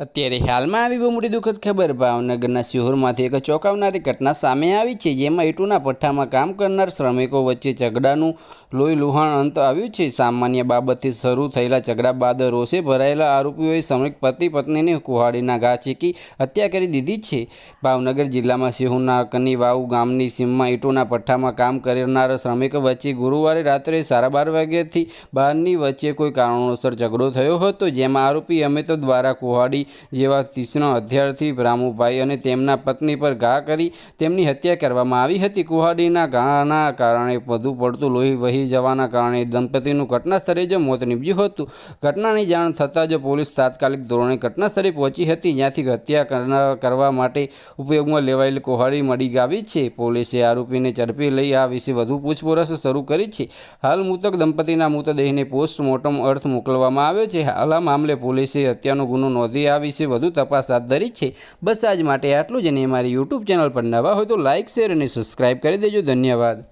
અત્યારે હાલમાં આવી બહુ મોટી દુઃખદ ખબર ભાવનગરના શિહોરમાંથી એક ચોંકાવનારી ઘટના સામે આવી છે, જેમાં ઈટુના પઠ્ઠામાં કામ કરનાર શ્રમિકો વચ્ચે ઝઘડાનું લોહી લુહાણ અંત આવ્યું છે. સામાન્ય બાબતથી શરૂ થયેલા ઝઘડા બાદ રોષે ભરાયેલા આરોપીઓએ શ્રમિક પતિ પત્નીને કુહાડીના ઘા ચીકી હત્યા કરી દીધી છે. ભાવનગર જિલ્લામાં શિહોરના કનીવાવ ગામની સીમમાં ઈટુના પઠ્ઠામાં કામ કરનાર શ્રમિકો વચ્ચે ગુરુવારે રાત્રે સાડા બાર વાગ્યાથી બહારની વચ્ચે કોઈ કારણોસર ઝઘડો થયો હતો, જેમાં આરોપી અમિત દ્વારા કુહાડી જેવા તીક્ષ્ણ હથિયારથી રામુભાઈ અને તેમના પત્ની પર ઘા કરી તેમની હત્યા કરવામાં આવી હતી. કુહાડીના ઘાના કારણે વધુ પડતું લોહી વહી જવાના કારણે દંપતીનું ઘટનાસ્થળે જ મોત નીપજ્યું હતું. ઘટનાની જાણ થતાં જ પોલીસ તાત્કાલિક ધોરણે ઘટના સ્થળે પહોંચી હતી. જ્યાંથી હત્યા કરવા માટે ઉપયોગમાં લેવાયેલી કુહાડી મળી આવી છે. પોલીસે આરોપીને ઝડપી લઈ આ વિશે વધુ પૂછપરછ શરૂ કરી છે. હાલ મૃતક દંપતીના મૃતદેહને પોસ્ટમોર્ટમ અર્થ મોકલવામાં આવ્યો છે. હાલ આ મામલે પોલીસે હત્યાનો ગુનો નોંધી આ વિશે વધુ તપાસ હાથ ધરી છે. બસ આજ માટે આટલું જ અને મારી યુટ્યુબ ચેનલ પર નવા હોય તો લાઇક શેર અને સબસ્ક્રાઇબ કરી દેજો. ધન્યવાદ.